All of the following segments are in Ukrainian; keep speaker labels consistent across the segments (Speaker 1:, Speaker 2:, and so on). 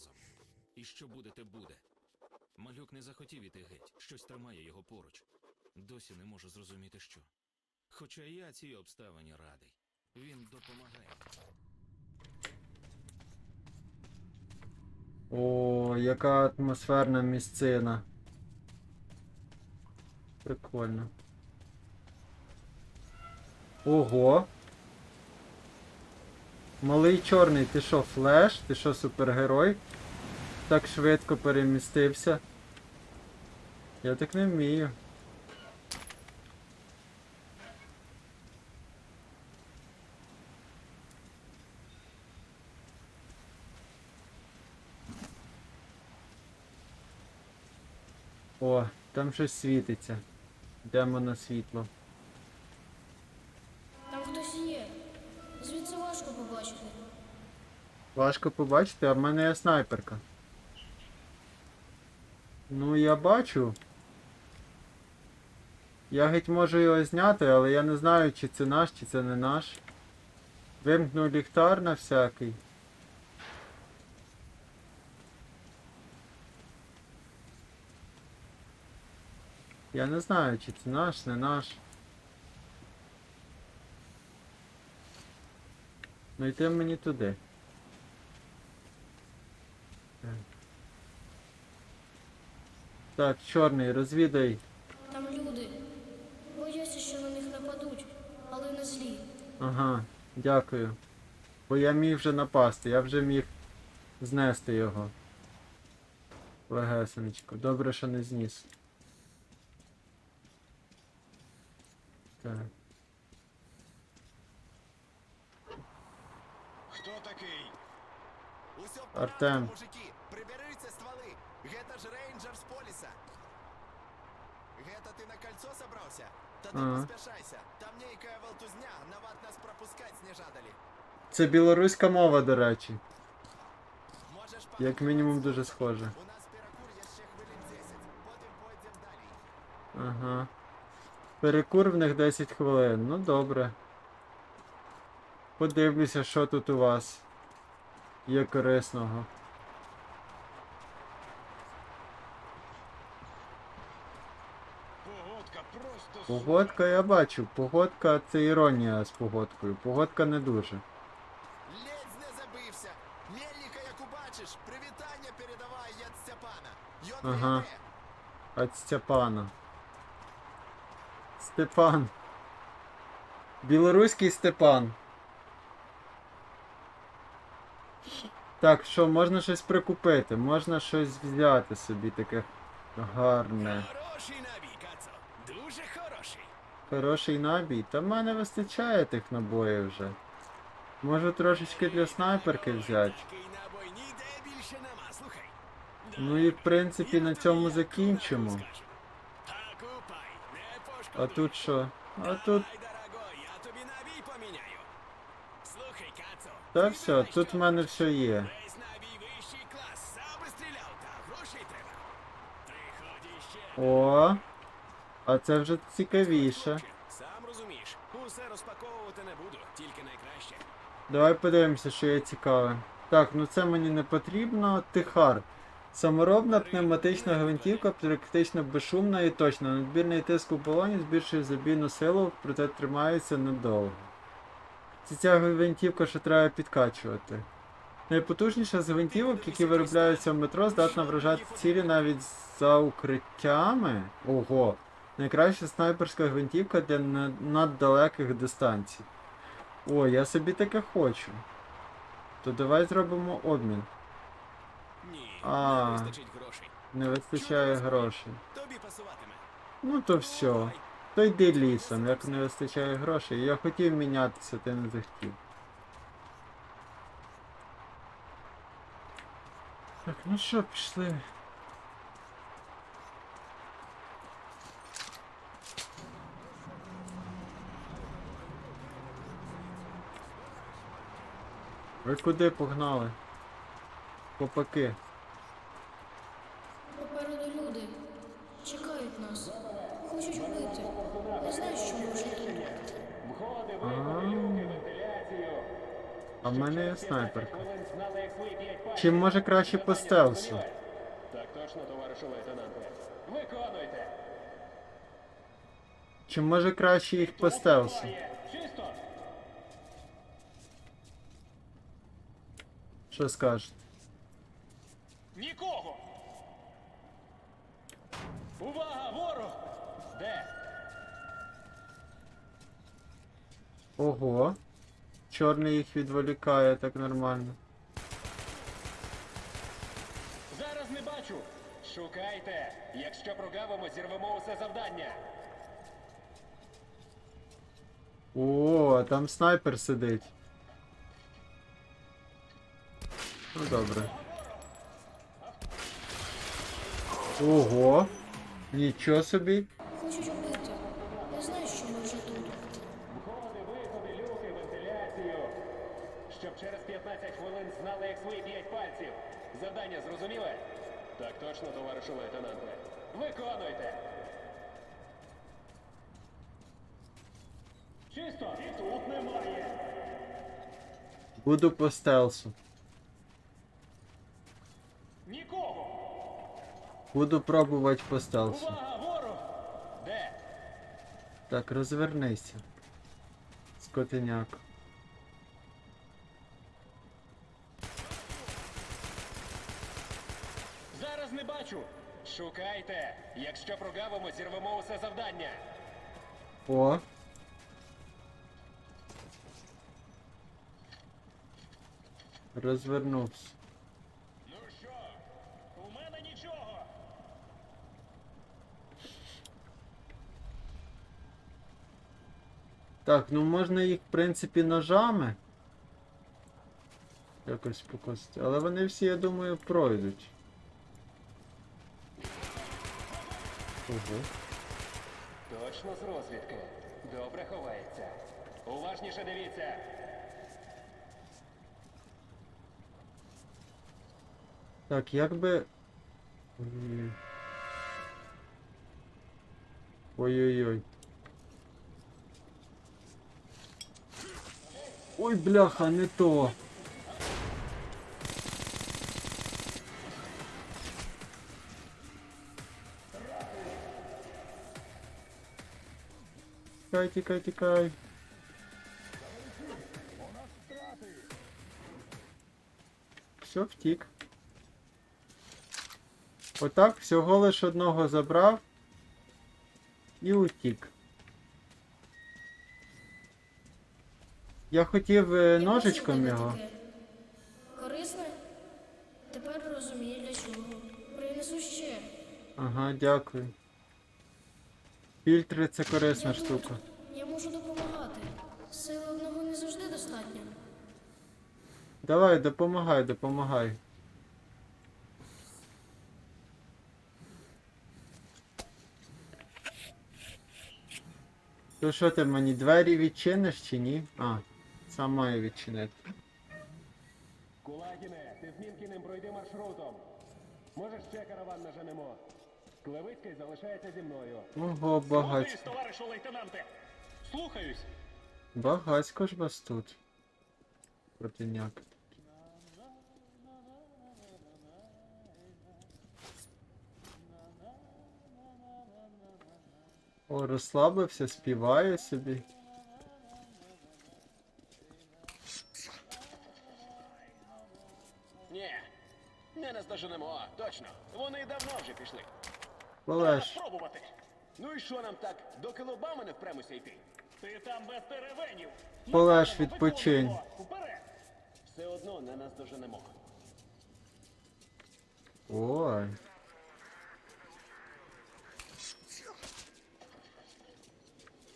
Speaker 1: разом. І що буде, те буде. Малюк не захотів іти геть, щось тримає його поруч. Досі не можу зрозуміти, що. Хоча я цій обставині радий. Він допомагає.
Speaker 2: О, яка атмосферна місцина. Прикольно. Ого. Малий чорний, ти що, флеш? Ти що, супергерой? Так швидко перемістився. Я так не вмію. О, там щось світиться. Йдемо на світло.
Speaker 3: Звідси важко побачити.
Speaker 2: Важко побачити, а в мене є снайперка. Ну, я бачу. Я геть можу його зняти, але я не знаю, чи це наш, чи це не наш. Вимкну ліхтар на всякий. Я не знаю, чи це наш, не наш. Ну йти мені туди. Так, чорний, розвідай.
Speaker 3: Там люди. Боюся, що на них нападуть, але не злі.
Speaker 2: Ага, дякую. Бо я міг вже напасти, я вже міг знести його. Легесенечко. Добре, що не зніс. Так.
Speaker 4: Хто такий?
Speaker 5: Усьо
Speaker 2: Артем.
Speaker 5: мужики, приберіться стволи. Гета ж рейнджер з поліса. Гета, ти на кольцо собрався? Тоді
Speaker 2: Ага.
Speaker 5: поспішайся. Там нейкая волтузня, нават нас пропускать не жадали.
Speaker 2: Це білоруська мова, до речі. Як мінімум дуже схоже.
Speaker 5: У нас перекур є ще хвилин 10, потім пойдем далі.
Speaker 2: Ага. Перекур в них 10 хвилин. Ну добре. Подивлюся, що тут у вас є корисного.
Speaker 4: Погодка
Speaker 2: я бачу. Погодка це іронія з погодкою. Погодка не дуже.
Speaker 5: Ледь не забився. Мельника, як убачиш, привітання передавай я Степана.
Speaker 2: Ага. От Степана. Степан. Білоруський Степан. Так, що, можна щось прикупити, можна щось взяти собі таке гарне.
Speaker 4: Хороший набій, Кацо. Дуже хороший.
Speaker 2: Хороший набій. Та в мене вистачає тих набоїв вже. Можу трошечки для снайперки взяти. Ну і в принципі на цьому закінчимо. А тут що? А тут.
Speaker 4: Ай, дорогой, я тобі набій поміняю. Слухай, Кацо.
Speaker 2: Та все, тут в мене все є. О, а це вже цікавіше.
Speaker 4: Сам розумієш, усе розпаковувати не буду, тільки найкраще.
Speaker 2: Давай подивимося, що є цікаве. Так, ну це мені не потрібно. Тихар. Саморобна пневматична гвинтівка, практично безшумна і точна. Надбірний тиск у балоні збільшує забійну силу, проте тримається недовго. Це ця гвинтівка, що треба підкачувати. Найпотужніша з гвинтівок, які виробляються в метро, здатна вражати цілі навіть за укриттями. Ого! Найкраща снайперська гвинтівка для наддалеких дистанцій. О, я собі таке хочу. То давай зробимо обмін. А.
Speaker 4: Не
Speaker 2: вистачає грошей.
Speaker 4: Тобі пасуватиме.
Speaker 2: Ну то все. То йди лісом, як не вистачає грошей. Я хотів мінятися, ти не захотів. Так, ну що, пішли. Ви куди погнали? Попаки.
Speaker 3: Попереду люди. Чекають нас. Хочуть вбити. Не знаю, що ми вже тут.
Speaker 2: А, А в мене є снайперка. Чим може краще по стелсу?
Speaker 6: Так точно, товаришу лейтенанте. Виконуйте.
Speaker 2: Чи може краще їх по стелсу? Що скажете?
Speaker 6: Нікого. Увага, ворог! Де?
Speaker 2: Ого. Чорний їх відволікає так нормально.
Speaker 6: Зараз не бачу. Шукайте. Якщо прогавимо, зірвемо усе завдання.
Speaker 2: О, а там снайпер сидить. Ну добре. Ого. Нічого собі.
Speaker 3: Хочуть убити. Не знаю, що ми вже тут.
Speaker 6: Входи, виходи, люки, вентиляцію. Щоб через 15 хвилин знали, як свої п'ять пальців. Завдання зрозуміле? Так точно, товаришу лейтенанте. Виконуйте. Чисто. І тут немає.
Speaker 2: Буду по стелсу.
Speaker 6: Нікого.
Speaker 2: Буду пробувати по стелсу.
Speaker 6: Увага, ворог! Де?
Speaker 2: Так, розвернися. Скотиняк.
Speaker 6: Якщо прогавимо, зірвемо усе завдання.
Speaker 2: О. Розвернувся.
Speaker 6: Ну що? У мене нічого.
Speaker 2: Так, ну можна їх, в принципі, ножами. Якось покосити. Але вони всі, я думаю, пройдуть. Ого.
Speaker 6: Точно з розвідки. Добре ховається. Уважніше дивіться.
Speaker 2: Так, як би. Ой-ой-ой. Ой, бляха, не то. Тікай, тікай, тікай. Все, втік. Отак, всього лиш одного забрав і утік. Я хотів е, ножичком його.
Speaker 3: Корисне? Тепер розумію для чого. Принесу ще.
Speaker 2: Ага, дякую. Фільтри це корисна штука. Давай, допомагай, допомагай. То що ти мені двері відчиниш чи ні? А, сам маю відчинити.
Speaker 6: Кулагіне, ти з Мінкіним пройди маршрутом. Може, ще караван наженемо. Клевицький залишається зі мною.
Speaker 2: Ого, багацько.
Speaker 6: товаришу лейтенанте. Слухаюсь.
Speaker 2: Багацько ж вас тут. Протиняк. О, розслабився, співає собі.
Speaker 4: Ні, не наздоженемо, точно. Вони давно вже пішли.
Speaker 2: Полеж.
Speaker 6: Пробувати.
Speaker 4: Ну і що нам так, до кілобами не впремося йти?
Speaker 6: Ти там без теревенів.
Speaker 2: Полеж, відпочинь.
Speaker 6: Вперед.
Speaker 4: Все одно не наздоженемо.
Speaker 2: Ой.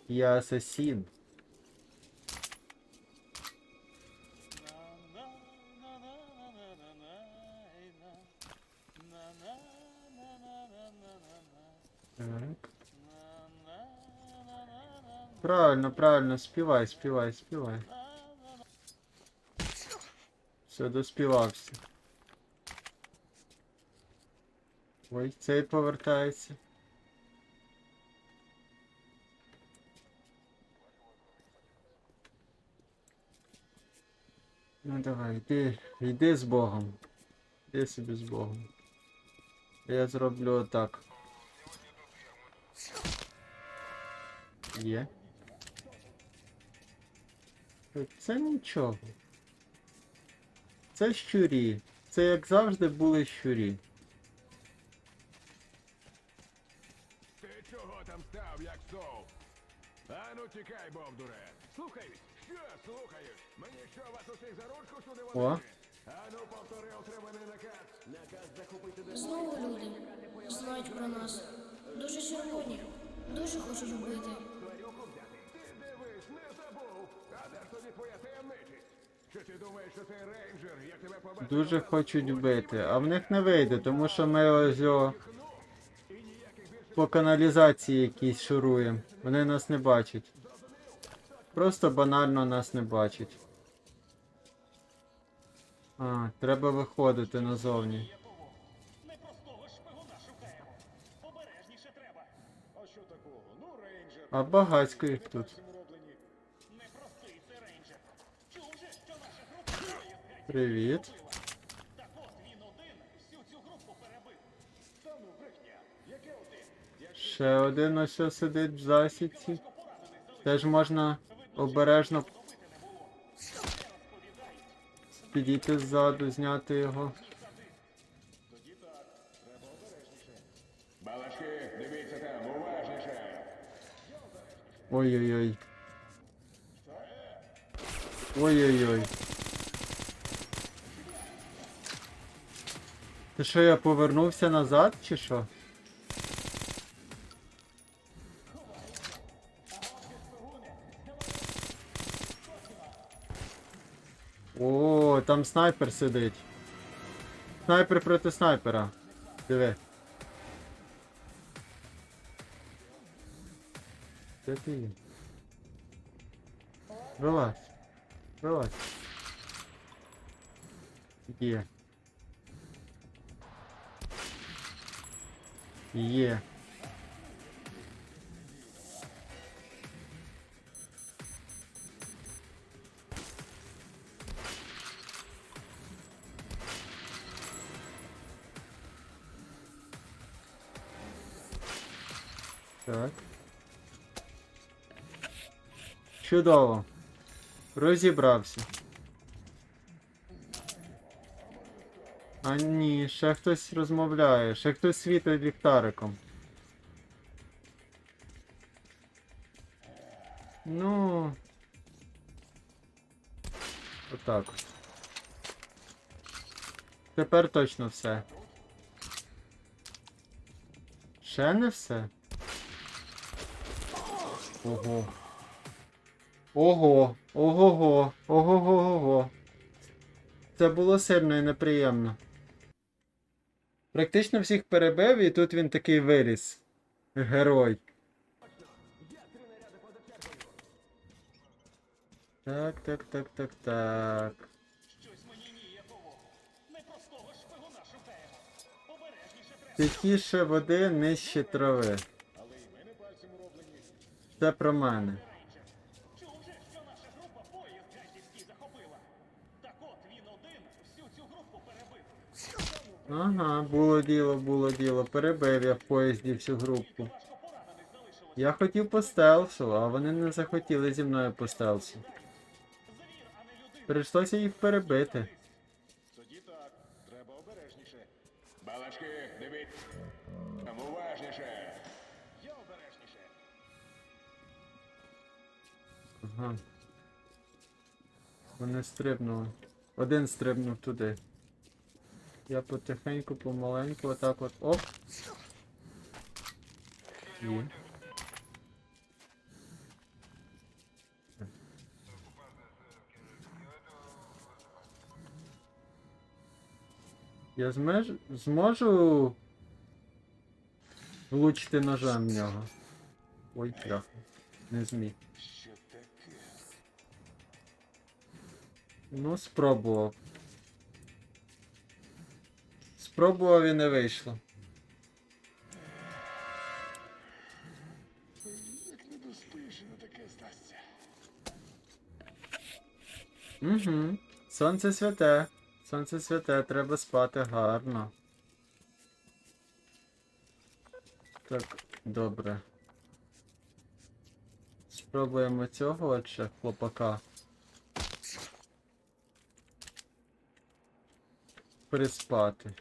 Speaker 2: Я асасін. Так. Правильно, правильно, співай, співай, співай. Все, доспівався. Ой, цей повертається. Ну давай, йди, йди з Богом. Йди собі з Богом. Я зроблю отак. Є. Це нічого. Це щурі. Це як завжди були щурі.
Speaker 6: Ти чого там став, як стов? А ну тікай, бовдуре. Слухай? Мені що вас усіх за ручку сюди
Speaker 2: О.
Speaker 6: ну повтори отриманий наказ. Наказ захопити
Speaker 3: Знову люди знають про нас. Дуже червоні, дуже хочуть вбити.
Speaker 6: Ти дивись, не забув. А де ж тоді твоя таємничість? Чи ти думаєш, що цей рейнджер, як тебе побачив?
Speaker 2: Дуже хочуть вбити, а в них не вийде, тому що ми ось о, по каналізації якійсь шуруємо. Вони нас не бачать. Просто банально нас не бачать. А, треба виходити назовні.
Speaker 7: А
Speaker 2: багацько їх тут. Привіт. Ще один ось сидить в засідці. Теж можна обережно підійти ззаду, зняти його. Ой-ой-ой. Ой-ой-ой. Ти що, я повернувся назад, чи що? Там снайпер сидить. Снайпер проти снайпера. Диви. Де ти є? Вилазь. Вилазь. Є. Є. Чудово. Розібрався. А ні, ще хтось розмовляє, ще хтось світить ліхтариком. Ну. Отак от. Тепер точно все. Ще не все? Ого. Ого, ого-го, ого-го-го. Це було сильно і неприємно. Практично всіх перебив, і тут він такий виліз. Герой. Так, так, так, так, так.
Speaker 7: Щось мені ніяково. Не простого шпигуна шукаємо. Обережніше треба.
Speaker 2: Тихіше води, нижче трави. Це про мене. Ага, було діло, було діло. Перебив я в поїзді всю групу. Я хотів по стелсу, а вони не захотіли зі мною по стелсу. Прийшлося їх перебити.
Speaker 6: Тоді так, треба обережніше. Балачки, дивіться. Там уважніше. Я обережніше.
Speaker 2: Ага. Вони стрибнули. Один стрибнув туди. Я потихеньку, помаленьку, отак от. Оп. Є. Я змеж... зможу влучити ножем в нього. Ой, трохи. Не зміг. Ну, спробував. Спробував і не вийшло.
Speaker 6: Як не небезпечно таке стасться.
Speaker 2: Угу. Сонце святе. Сонце святе, треба спати гарно. Так, добре. Спробуємо цього ще хлопака. Приспати.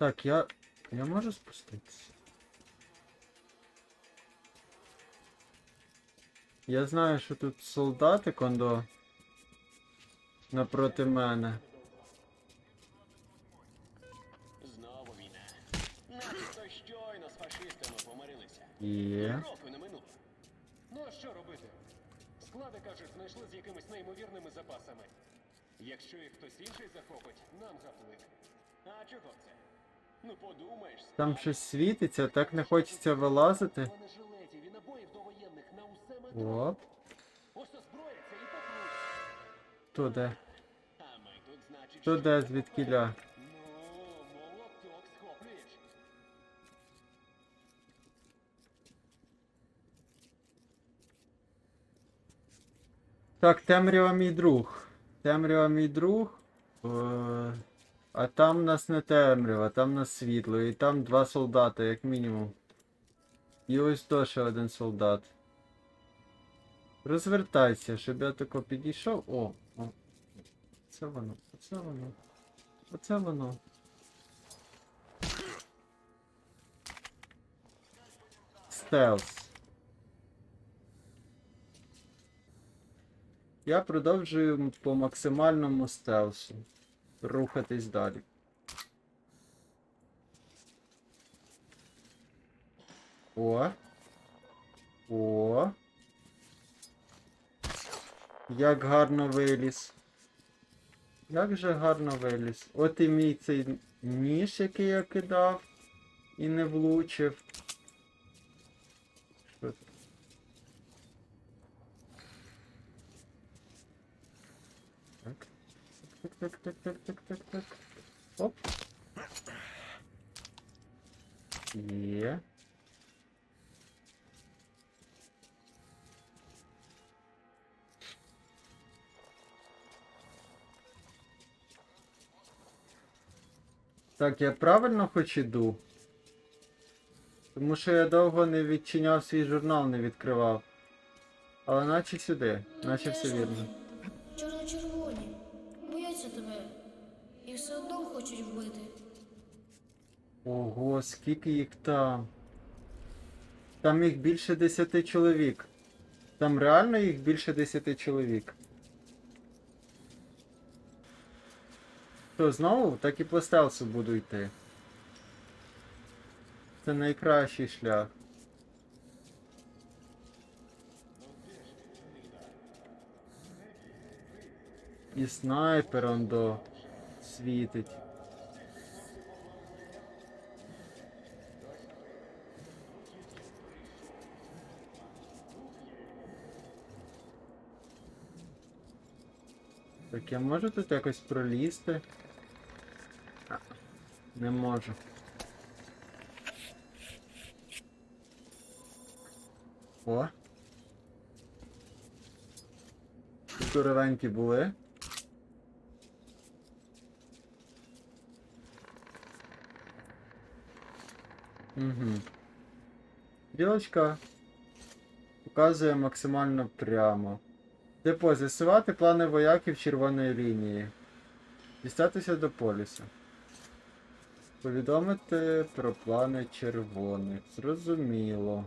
Speaker 2: Так, я. Я можу спуститися? Я знаю, що тут солдати кондо напроти мене.
Speaker 6: Знову війна. Начебто щойно з фашистами помирилися.
Speaker 2: Є.
Speaker 6: Року не минуло. Ну а що робити? Склади, кажуть, знайшли з якимись неймовірними запасами. Якщо їх хтось інший захопить, нам гаплик. А чого це? Ну
Speaker 2: Там щось світиться, так не хочеться вилазити. Оп. Де?
Speaker 6: Не
Speaker 2: звідкіля?
Speaker 6: Ну.
Speaker 2: Так, темрява мій друг. Темрява мій друг. Е, а там нас не темрява, там нас світло. І там два солдати, як мінімум. І ось то ще один солдат. Розвертайся, щоб я тако підійшов. О, о. Це воно, оце воно. Оце воно. Стелс. Я продовжую по максимальному стелсу. Рухатись далі. О. О. Як гарно виліз. Як же гарно виліз. От і мій цей ніж, який я кидав і не влучив. Так, так, так, так, так, так, так. Оп. Є. Так, я правильно хоч іду? Тому що я довго не відчиняв свій журнал, не відкривав. Але наче сюди, наче все вірно.
Speaker 3: Чорно-червоні. Бояться тебе. І все одно хочуть вбити.
Speaker 2: Ого, скільки їх там. Там їх більше десяти чоловік. Там реально їх більше десяти чоловік. То знову так і по стелсу буду йти. Це найкращий шлях. І снайпер он до світить. Так, я можу тут якось пролізти? А, Не можу. О. Здоровенькі були. Угу. Білочка показує максимально прямо. Депо, з'ясувати плани вояків червоної лінії. Дістатися до полісу. Повідомити про плани червоних. Зрозуміло.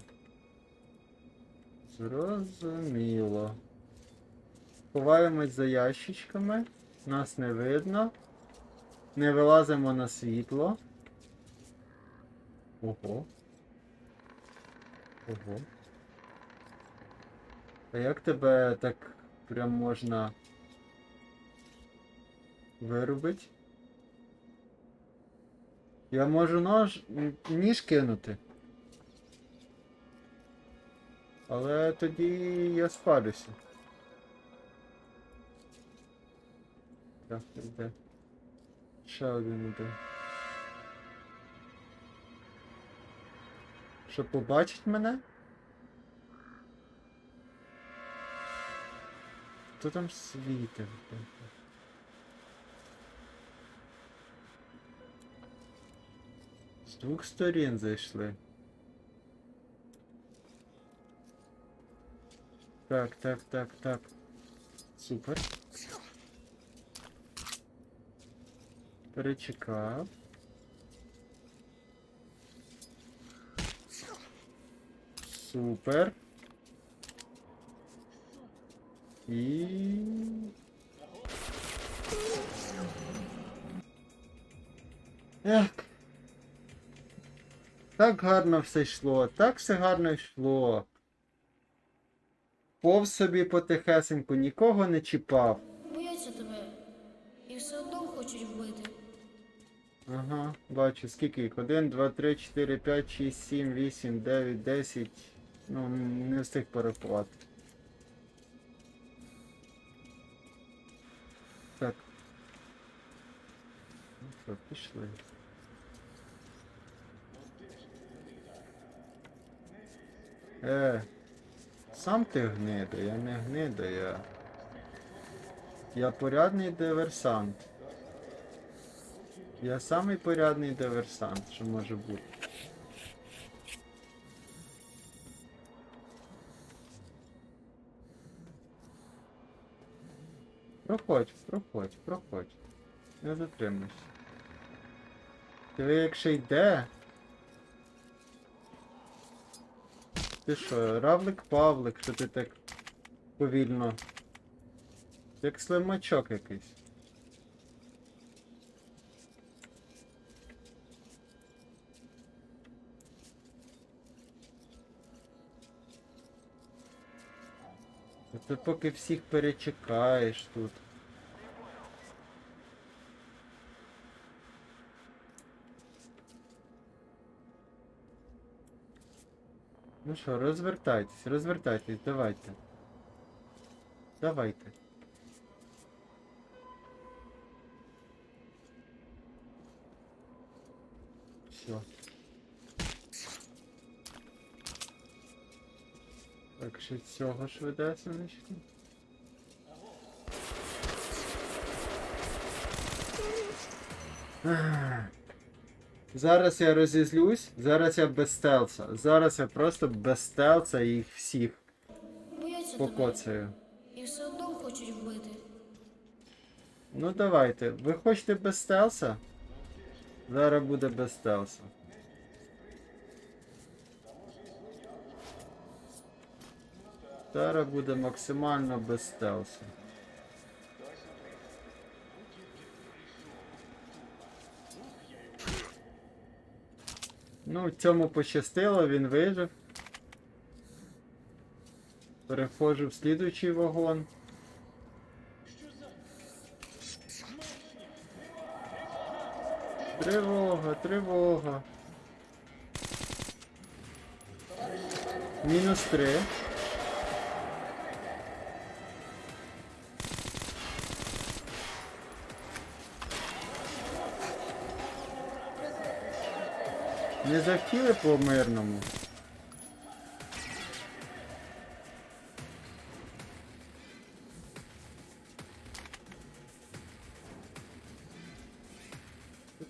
Speaker 2: Зрозуміло. Ховаємось за ящичками. Нас не видно. Не вилазимо на світло. Ого. Ого. А як тебе так прям можна вирубити? Я можу нож ніж кинути. Але тоді я спалюся. Так, іде. Ще один іде. Що побачить мене? Хто там світив? З двох сторін зайшли. Так, так, так, так. Супер. Перечекав. Супер. І. Ех. Так гарно все йшло, так все гарно йшло. Пов собі потихесеньку, нікого не чіпав.
Speaker 3: Бояться тебе. І все одно хочуть вбити.
Speaker 2: Ага, бачу, скільки їх? 1, 2, 3, 4, 5, 6, 7, 8, 9, 10. Ну, не встиг порахувати. Так. Ну що, пішли. Е, сам ти гнида, я не гнида, я. Я порядний диверсант. Я самий порядний диверсант, що може бути. Проходь, проходь, проходь. Не затримуйся. Диви, якщо йде. Ти що, равлик Павлик, що ти так повільно. Як слимачок якийсь. Ти поки всіх перечекаєш тут. Ну що, розвертайтесь, розвертайтесь, давайте. Давайте. Все. Так, ще цього швидесенечки. Ах. Зараз я розізлюсь, зараз я без стелса. Зараз я просто без стелса їх всіх
Speaker 3: тебе.
Speaker 2: покоцаю.
Speaker 3: І все одно хочуть вбити.
Speaker 2: Ну давайте. Ви хочете без стелса? Зараз буде без стелса. Зараз буде максимально без стелсу. Ну, цьому пощастило, він вижив. Переходжу в слідуючий вагон. Тривога, тривога. Мінус три. Не захотіли по мирному.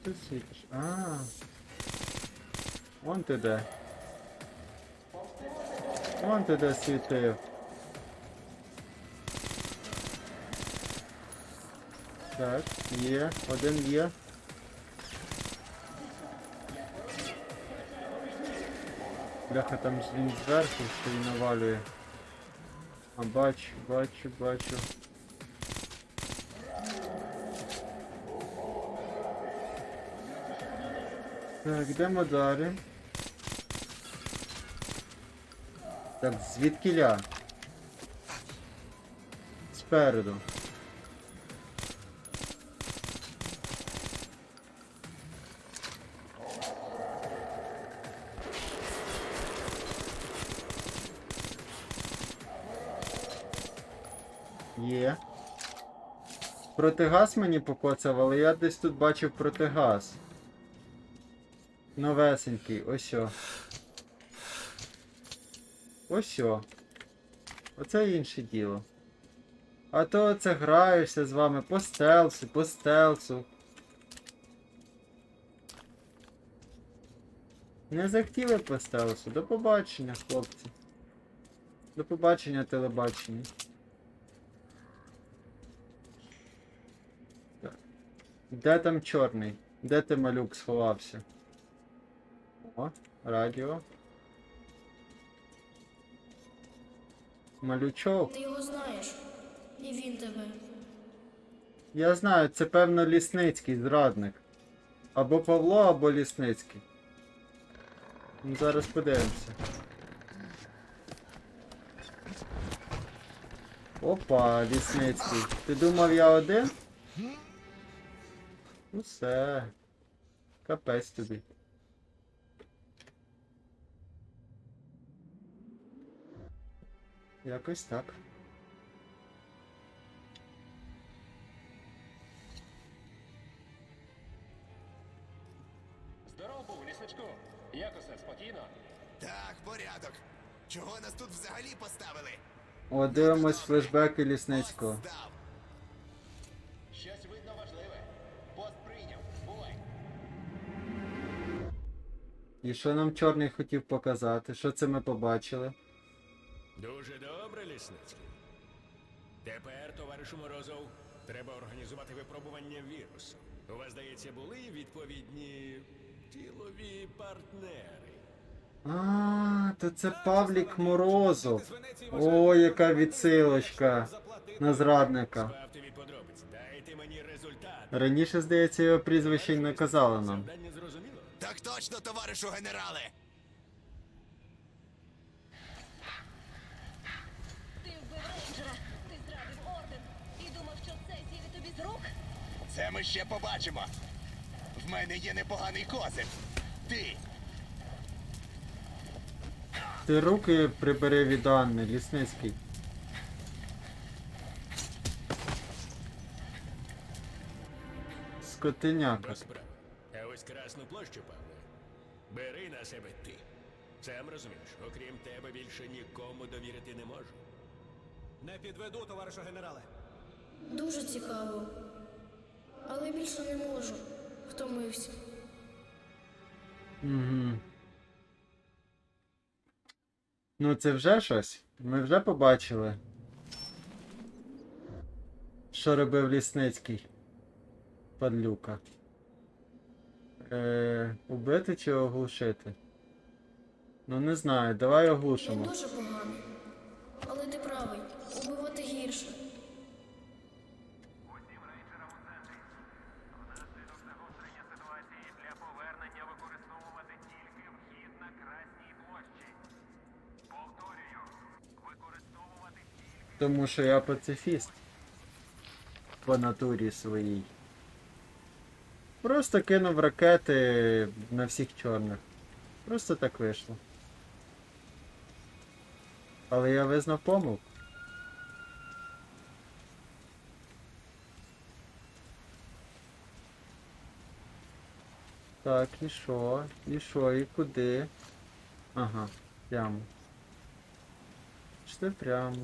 Speaker 2: Що світиш? А. Вон ти де. Вон ти де світив. Так, є, один є. Бляха, там він зверху що він навалює. А бачу, бачу, бачу. Так, йдемо далі. Так, звідкіля? Спереду. Протигаз мені покоцав, але я десь тут бачив протигаз. Новесенький, ось. Ось. Оце інше діло. А то це граєшся з вами по стелсу, по стелсу. Не захотіли по стелсу. До побачення, хлопці. До побачення, телебачення. Де там чорний? Де ти малюк сховався? О, радіо. Малючок.
Speaker 3: Ти його знаєш. І він тебе.
Speaker 2: Я знаю, це певно Лісницький зрадник. Або Павло, або Лісницький. Ну, зараз подивимося. Опа, Лісницький. Ти думав я один? Ну все. Капець тобі. Якось так.
Speaker 6: Здоров був, лісничку. Як усе, спокійно?
Speaker 5: Так, порядок. Чого нас тут взагалі поставили?
Speaker 2: О, дивимось флешбеки Лісницького. І що нам чорний хотів показати? Що це ми побачили?
Speaker 8: Дуже добре, лісницький. Тепер, товаришу Морозов, треба організувати випробування вірусу. У вас, здається, були відповідні тілові партнери.
Speaker 2: А, то це Павлік Морозов. О, яка відсилочка на зрадника. Раніше, здається, його прізвище не казали нам.
Speaker 5: Точно, товаришу генерале.
Speaker 9: Ти вбив рейнджера, ти зрадив орден і думав, що це зійде тобі з рук?
Speaker 5: Це ми ще побачимо. В мене є непоганий козир. Ти.
Speaker 2: Ти руки прибери від Анни, Лісницький. Скотиняка.
Speaker 8: Розправа. А ось Красну площу, Павле, бери на себе ти. Сам розумієш, окрім тебе більше нікому довірити не можу.
Speaker 10: Не підведу, товаришу генерале.
Speaker 3: Дуже цікаво. Але більше не можу. Втомився.
Speaker 2: Угу. Ну, це вже щось. Ми вже побачили. Що робив Лісницький? Падлюка. Е, убити чи оглушити? Ну не знаю, давай
Speaker 3: Він
Speaker 2: оглушимо.
Speaker 3: дуже поганий. Але ти правий. Убивати гірше.
Speaker 2: Тому що я пацифіст. По натурі своїй. Просто кинув ракети на всіх чорних. Просто так вийшло. Але я визнав помилку. Так, і що? І що? І куди? Ага, прямо. Пішли прямо.